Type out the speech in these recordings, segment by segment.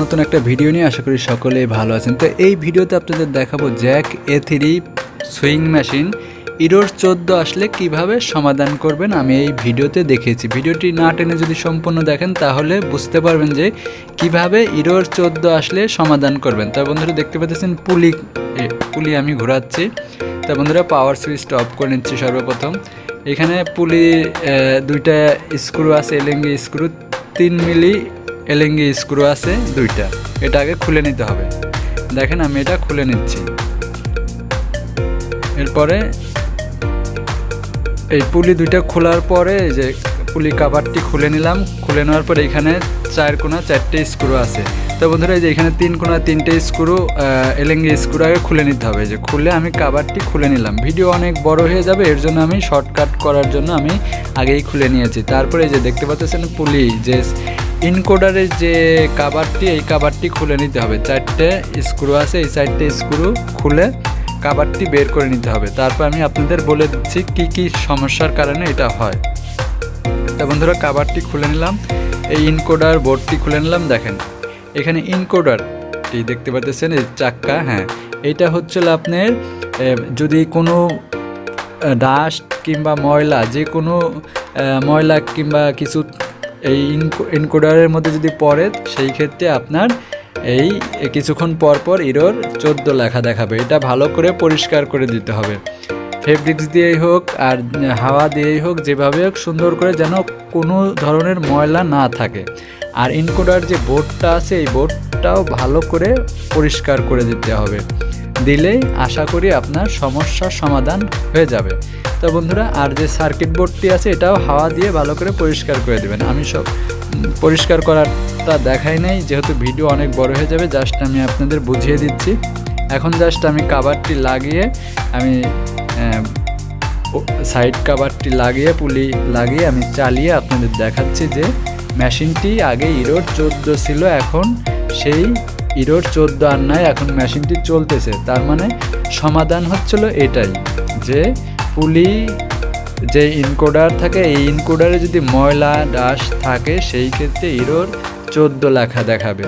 নতুন একটা ভিডিও নিয়ে আশা করি সকলেই ভালো আছেন। তো এই ভিডিওতে আপনাদের দেখাবো Jack A three sewing machine error চোদ্দ আসলে কীভাবে সমাধান করবেন আমি এই ভিডিওতে দেখিয়েছি। ভিডিওটি না টেনে যদি সম্পূর্ণ দেখেন, তাহলে বুঝতে পারবেন যে কীভাবে ইরোর চোদ্দ আসলে সমাধান করবেন। তো বন্ধুরা, দেখতে পাচ্ছেন পুলি পুলি আমি ঘোরাচ্ছি। তা বন্ধুরা পাওয়ার সুইচটা অফ করে নিচ্ছি সর্বপ্রথম। এখানে পুলি দুইটা স্ক্রু আছে এলেঙ্গি স্ক্রু তিন মিলি এলেঙ্গি স্ক্রু আছে দুইটা। এটা আগে খুলে নিতে হবে। দেখেন আমি এটা খুলে নিচ্ছি। এরপরে এই পুলি দুইটা খোলার পরে যে পুলি কাভারটি খুলে নিলাম। খুলে নেওয়ার পরে এখানে চার কোনা চারটে স্ক্রু আছে। তো বন্ধুরা, এই যে এখানে তিন কোনা তিনটে স্ক্রু এলেঙ্গি স্ক্রু আগে খুলে নিতে হবে। যে খুলে আমি কাভারটি খুলে নিলাম। ভিডিও অনেক বড় হয়ে যাবে, এর জন্য আমি শর্টকাট করার জন্য আমি আগেই খুলে নিয়েছি। তারপরে যে দেখতে পাচ্ছেন পুলি, যে ইনকোডারের যে কাবারটি এই কাবারটি খুলে নিতে হবে। চারটে স্ক্রু আছে, এই চারটে স্ক্রু খুলে কাবারটি বের করে নিতে হবে। তারপর আমি আপনাদের বলে দিচ্ছি কি কি সমস্যার কারণে এটা হয়। তা বন্ধুরা কাবারটি খুলে নিলাম। এই ইনকোডার বোর্ডটি খুলে নিলাম, দেখেন। এখানে ইনকোডারটি দেখতে পাচ্ছেন এই চাক্কা হ্যাঁ। এটা হচ্ছিল আপনার যদি কোনো ডাস্ট কিংবা ময়লা যে কোনো ময়লা কিংবা কিছু এই ইনকোডারের মধ্যে যদি পড়ে, সেই ক্ষেত্রে আপনার এই কিছুক্ষণ পর পর ইরোর চোদ্দ লেখা দেখাবে। এটা ভালো করে পরিষ্কার করে দিতে হবে। ফেব্রিক্স দিয়েই হোক আর হাওয়া দিয়েই হোক, যেভাবে হোক, সুন্দর করে যেন কোনো ধরনের ময়লা না থাকে। আর ইনকোডার যে বোর্ডটা আছে, এই বোর্ডটাও ভালো করে পরিষ্কার করে দিতে হবে। দিলেই আশা করি আপনার সমস্যার সমাধান হয়ে যাবে। তো বন্ধুরা, আর যে সার্কিট বোর্ডটি আছে, এটাও হাওয়া দিয়ে ভালো করে পরিষ্কার করে দেবেন। আমি সব পরিষ্কার করাটা দেখাই নাই, যেহেতু ভিডিও অনেক বড় হয়ে যাবে জাস্ট আমি আপনাদের বুঝিয়ে দিচ্ছি। এখন জাস্ট আমি কাভারটি লাগিয়ে, আমি সাইড কাভারটি লাগিয়ে পুলি লাগিয়ে আমি চালিয়ে আপনাদের দেখাচ্ছি যে মেশিনটি আগে ইরোর চোদ্দ ছিল, এখন সেই ইরোর চোদ্দ আর নাই এখন মেশিনটি চলতেছে। তার মানে সমাধান হচ্ছিল এটাই, যে পুলি যে ইনকোডার থাকে, এই ইনকোডারে যদি ময়লা ডাস থাকে, সেই ক্ষেত্রে ইরোর চোদ্দ লেখা দেখাবে।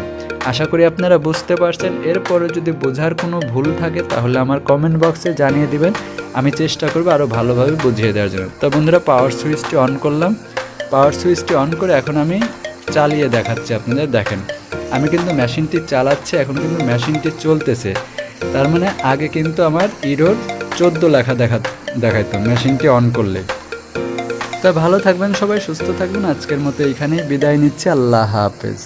আশা করি আপনারা বুঝতে পারছেন। এরপরে যদি বোঝার কোনো ভুল থাকে, তাহলে আমার কমেন্ট বক্সে জানিয়ে দিবেন। আমি চেষ্টা করব আরও ভালোভাবে বুঝিয়ে দেওয়ার জন্য। তো বন্ধুরা পাওয়ার সুইচটি অন করলাম। পাওয়ার সুইচটি অন করে এখন আমি চালিয়ে দেখাচ্ছি আপনাদের, দেখেন। আমি কিন্তু মেশিনটি চালাচ্ছি, এখন কিন্তু মেশিনটি চলতেছে। তার মানে আগে কিন্তু আমার ইরোর চোদ্দ লেখা দেখা দেখাইতো মেশিনটি অন করলে। তা ভালো থাকবেন সবাই, সুস্থ থাকবেন। আজকের মতো এখানেই বিদায় নিচ্ছি। আল্লাহ হাফেজ।